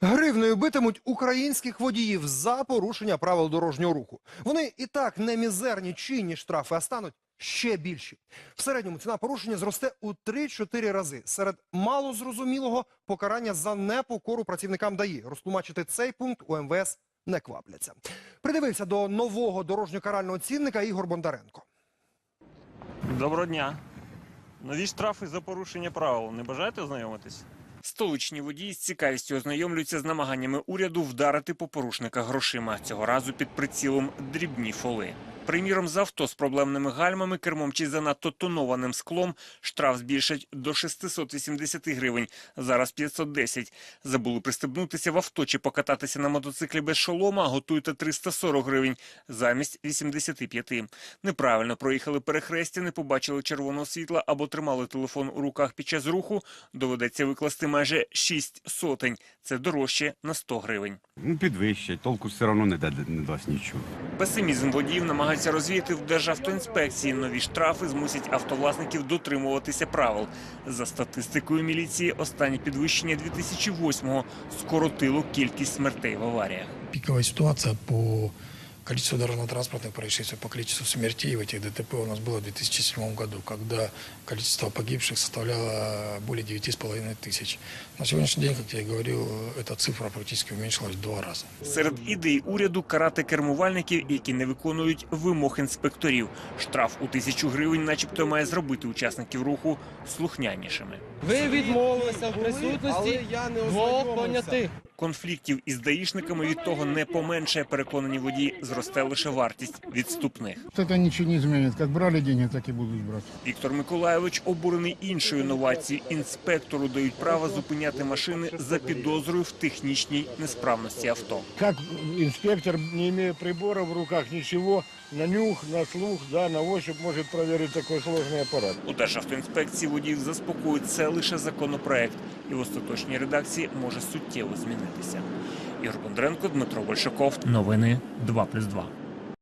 Гривнею битимуть українських водіїв за порушення правил дорожнього руху. Вони і так не мізерні чинні штрафи, а стануть ще більші. В середньому ціна порушення зросте у 3-4 рази. Серед малозрозумілого покарання за непокору працівникам ДАІ. Розтлумачити цей пункт у МВС не квапляться. Придивився до нового дорожньо-карального цінника Ігор Бондаренко. Доброго дня. Нові штрафи за порушення правил. Не бажаєте ознайомитись? Столичні водії з цікавістю ознайомлюються з намаганнями уряду вдарити по порушника грошима. Цього разу під прицілом дрібні фоли. Приміром, за авто з проблемними гальмами, кермом чи занадто тонованим склом штраф збільшать до 680 гривень, зараз 510. Забули пристебнутися в авто чи покататися на мотоциклі без шолома, готуйте 340 гривень замість 85. Неправильно проїхали перехрестя, не побачили червоного світла або тримали телефон у руках під час руху, доведеться викласти майже 6 сотень. Це дорожче на 100 гривень. Ну, підвищать, толку все одно не, дасть нічого. Песимізм водіїв намагаються розвіяти в Державтоінспекції. Нові штрафи змусять автовласників дотримуватися правил. За статистикою міліції, останнє підвищення 2008-го скоротило кількість смертей в аваріях. Пікова ситуація по количеству дорожно-транспортных происшествий, по количеству смертей в этих ДТП у нас было в 2007 году, когда количество погибших составляло более 9,5 тысяч. На сегодняшний день, как я и говорил, эта цифра практически уменьшилась в два раза. Серед ідей уряду карати кермувальників, які не виконують вимог інспекторів. Штраф у тисячу гривень, начебто, має зробити учасників руху слухнянішими. Ви відмовилися в присутності двох понятих. Конфліктів із даїшниками від того не поменше, переконані водії, зросте лише вартість відступних. Это ничего не изменит. Как брали деньги, так и будут брать. Віктор Миколайович обурений іншою новацією. Інспектору дають право зупиняти машини за підозрою в технічній несправності авто. Как инспектор, не имея прибора в руках, ничего, на нюх, на слух, да, на ощупь может проверить такой сложный аппарат. У Державтоінспекції водіїв заспокоїть це лише законопроект, і в остаточній редакції може суттєво змінитися. Ігор Бондренко, Дмитро Большаков. Новини 2+,2.